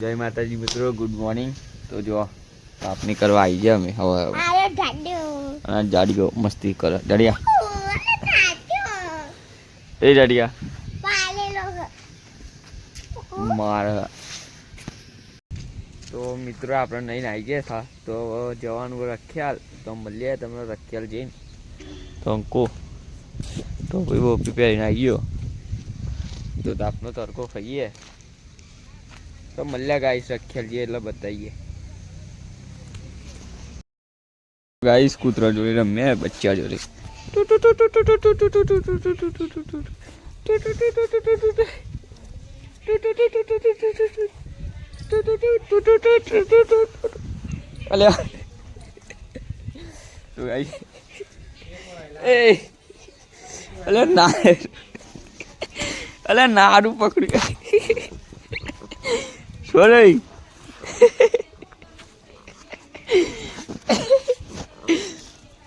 જય માતાજી મિત્રો ગુડ મોર્નિંગ તો જો કાપણી કરવા આવી જાય અમે. હવે. અને જાડીઓ મસ્તી કરે. ડડિયા એ જડિયા. મારા. તો મિત્રો આપણે નહીં આવી ગયા હતા તો જવાનું રખ્યાલ. તો મળીએ તમને રખ્યાલ જઈને. તો અંકો તો ભાઈ બહુ પહેરીને આવી ગયો. તો તાપનો તડકો ખાઈએ. તો મળ્યા ગાઈસ જઈએ એટલે બતાવીએ ગાઈસ કૂતરા જોડે રમ્યા બચ્ચા જોડે. અલ્યા. તો ગાઈસ. એ. અલ્યા ના. અલ્યા નાડું પકડ્યું. સોરી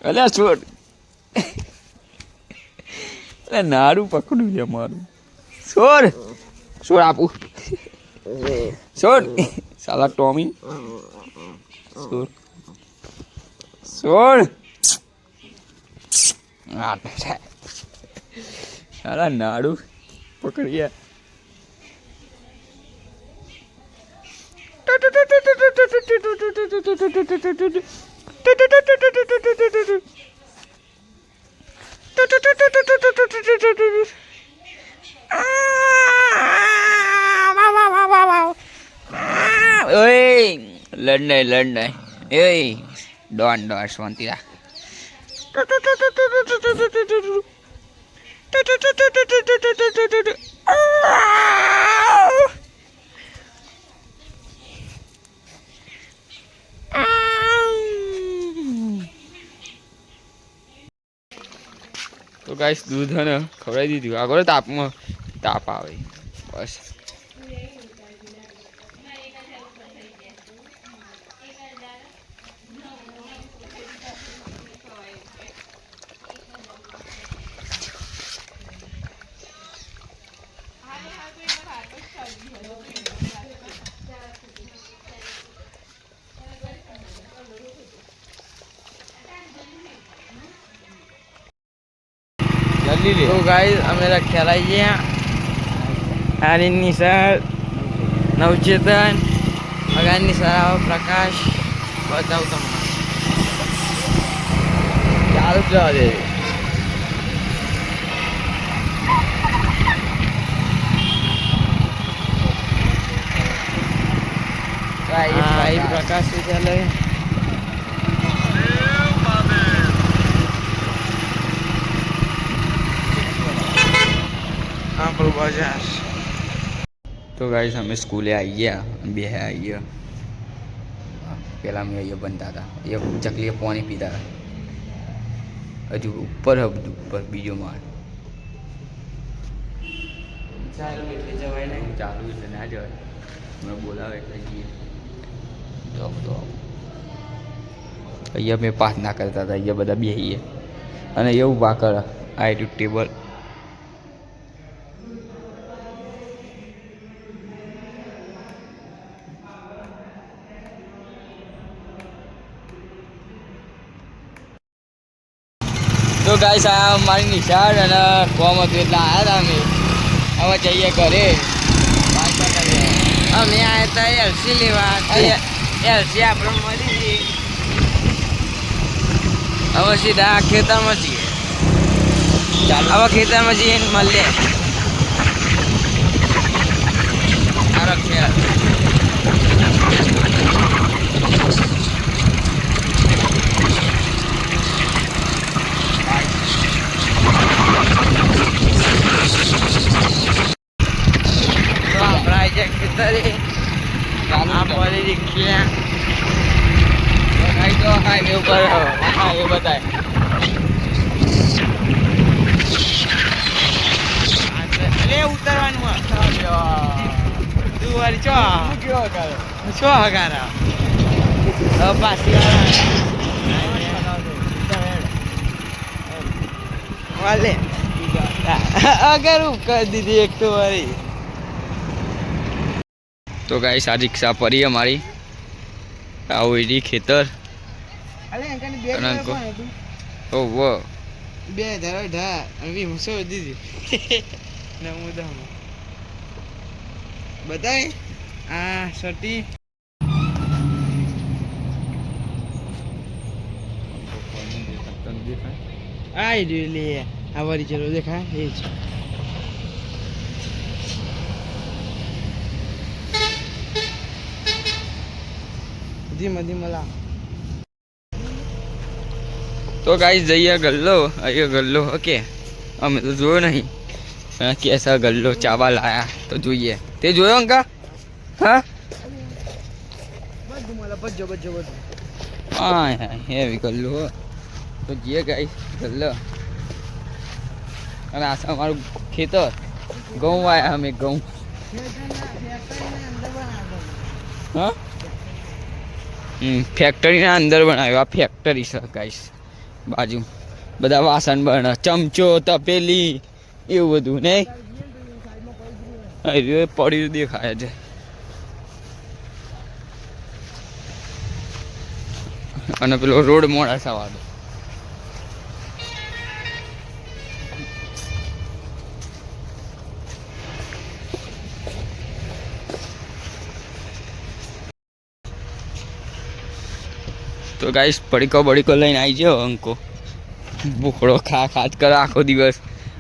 અલ્યા છોડ. અલ્યા નાડું પકડ્યું છે મારું. છોડ. છોડ આપું. છોડ. સાલા ટોમી. છોડ. છોડ. સાલા નાડું પકડ્યા ઓય લડ નહીં લડ નહીં એય ડોન ડોન શાંતિ રાખ તો ગાઈસ દૂધ અને ખવડાવી દીધું. આગળ તાપમાં તાપ આવે. બસ. તો ગાઈસ અમે રખ્યા લઈએ આરીની સર નવચેતન અગારની સરાવ પ્રકાશ બતાવું તમને ચાલુ જ જવા દે હા એ પ્રકાશ વિદ્યાલય આપણું બજાર તો ગાઈસ અમે સ્કૂલે આવી ગયા બે આવી ગયા પેલા અમે અહીંયા બનતા હતા એ ચકલીએ પાણી પીતા હતા હજુ ઉપર હે બધું ઉપર બીજો માળ ચાલુ એટલે જવાય નહીં ચાલુ એટલે ના જવાય અમે બોલાવે એટલે જઈએ તો બધું આવું. અહીંયા મેં પ્રાર્થના કરતા હતા અહીંયા બધા બેસીએ અને એવું ઊભા કરે આ એટલું ટેબલ તો ગાઈસ આ મારી નિશાળ અને કોમ હતું એટલે આવ્યા હતા અમે. હવે જઈએ ઘરે. અમે આવ્યા હતા એલસી લેવા. એલસી આપણે મળી ગઈ. હવે સીધા ખેતરમાં જઈએ. હવે ખેતરમાં જઈએ મળીએ. સારો ખેલ તો આપણે ખેતરે આ પડી રીક્ષા હાઈ તો હાઈવે ઉપર હાઈવે બતાય અરે, ઉતરવાનું તું વાળી ચો ચો હગારા? પાછી વાલે અગર કરી દીધી એક તો વારી તો ગાઈસ આ રિક્ષા પડી અમારી. આવું ખેતર. બે હજાર અંકો? પણ હતું. ઓ વો. બે હજાર અઢાર અને વીમસો દીધી નવું દમ બધાય? આ સટી આ રહ્યું લે. આ વળી ચલો દેખાય એ જ. ધીમે ધીમે લા. તો ગાઈસ જઈએ ગલ્લો અહીંયા ગલ્લો ઓકે. અમે તો જોયો નહીં. પણ કેસા ગલ્લો ચાવા લાયા તો જોઈએ. તે જોયો અંકા? હા? બધું મળે બધો બધો બધું. હા હેવી ગલ્લો હો. તો જઈએ ગાઈસ ગલ્લો. અને આ છે અમારું ખેતર. ઘઉં વાયા અમે ઘઉં. હા? હમ ફેક્ટરીના અંદર બનાવ્યો. આ ફેક્ટરી છે બાજુ. બધા વાસણ બને. ચમચો, તપેલી, એવું બધું અરે પડ્યું દેખાય છે. અને પેલો રોડ મોડા સવાડો ગાઈસ પડીકો બડીકો લઈને આવી જાઓ અંકો. ભૂખડો ખા ખાત કરે આખો દિવસ.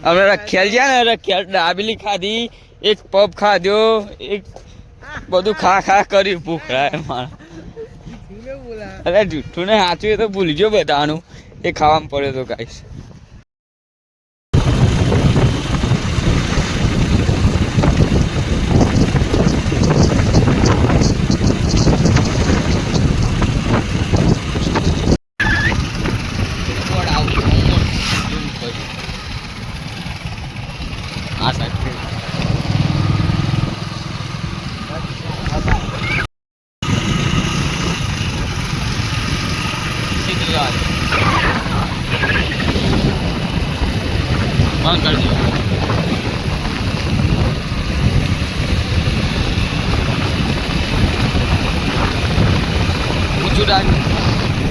અમે રખિયાલ છે ને, રખિયાલ દાબેલી ખાધી, એક પપ ખાધો, એક બધું ખા ખા કર્યું ભૂખડા મારા. અરે જૂઠું ને સાચું એ તો ભૂલજો બધાનું. એ ખાવામાં પડ્યો તો ગાઈસ આ સાઈડ સીધું ઊંચું રાખ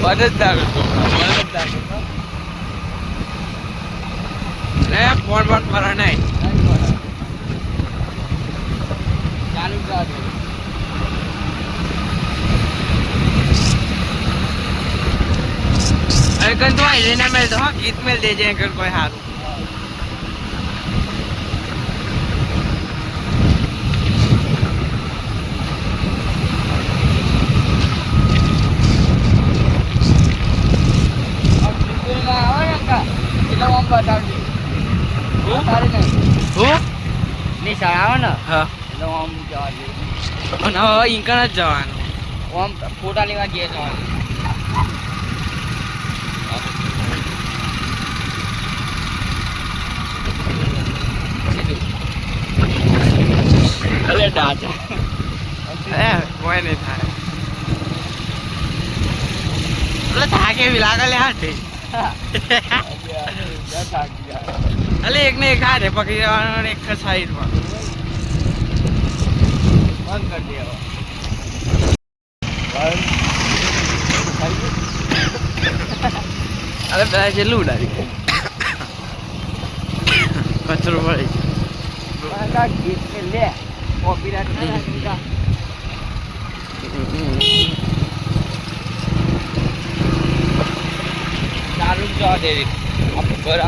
બંધ જ ના કરતો જ ના કરતો એ ફોન બોન મારા નહીં. ચાલુ રાખજો. અરે કન તો આઈ ના મેલ તો હા, ગીત મેલ દેજે કર કોઈ હારું હું નિશાળ આવે ને હા. એટલે આમ જવા હવે ઈંકણ જ જવાનું. ઓમ ફોટા લેવા જઈએ જવાનું અરે દાદા. એ કોઈ નહીં થાય. એટલે થાકે એવી લાગે લે હાથે? અલે એક ને એક હાથે પકડી જવાનો એક એક સાઈડમાં બંધ કરી દે હવે. અરે પેલા છેલ્લું ઉડાડી કચરો પડી લે કોપીરાઈટ સારું જવા દે આપણે ઘર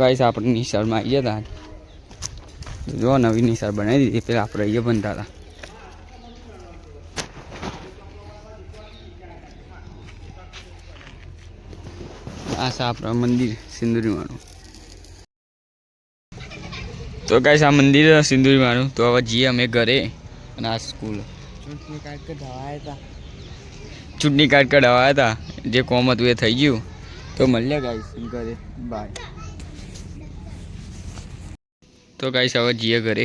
ગાઈસ, આપણે નિશાળમાં આવી ગયા હતા જો નવી નિશાળ બનાવી દીધી, પેલા આપણે અહીંયા બનતા હતા આ છે આપણા મંદિર, સિંદુરીમાનું. તો ગાઈસ, આ મંદિર સિંદુરીમાનું. તો હવે જઈએ અમે ઘરે અને આ સ્કૂલ. ચૂંટણી કાર્ડ કે ધવાયા હતા ચૂંટણી કાર્ડ કઢાવ્યા હતા જે કોમ હતું એ થઈ ગયું. તો તો મળીએ ગાઈસ, ઘરે. બાય તો ગાઈસ હવે જઈએ ઘરે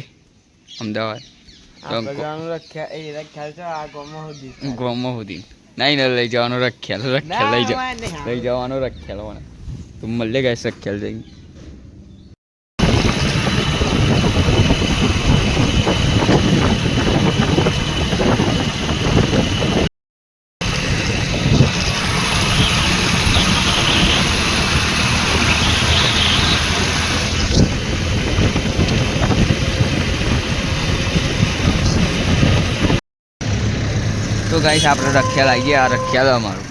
અમદાવાદ. ગોમાં સુધી નહીં ના લઈ જવાનો રખ્યા રખ્યાલ લઈ જા લઈ જવાનો રખ્યા મને તો મળે ગાઈસ રખ્યાલ જઈને. તો ગાઈસ આપણે રખ્યાલ આવીએ આ રખ્યાલ અમારું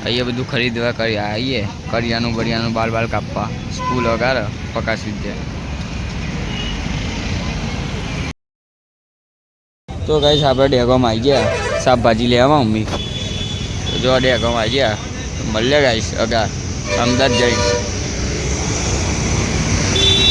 અહીંયા બધું ખરીદવા કરી આવીએ કરિયાનું બરિયાનું બાલ બાલ કાપવા સ્કૂલ વગાડે પ્રકાશ વિદ્યા તો ગાઈસ આપણે ડેગોમાં આવી ગયા શાકભાજી લેવા મમ્મી તો જો ડેગોમાં આવી ગયા તો મળીએ ગાઈસ અગા અમદાવાદ જઈ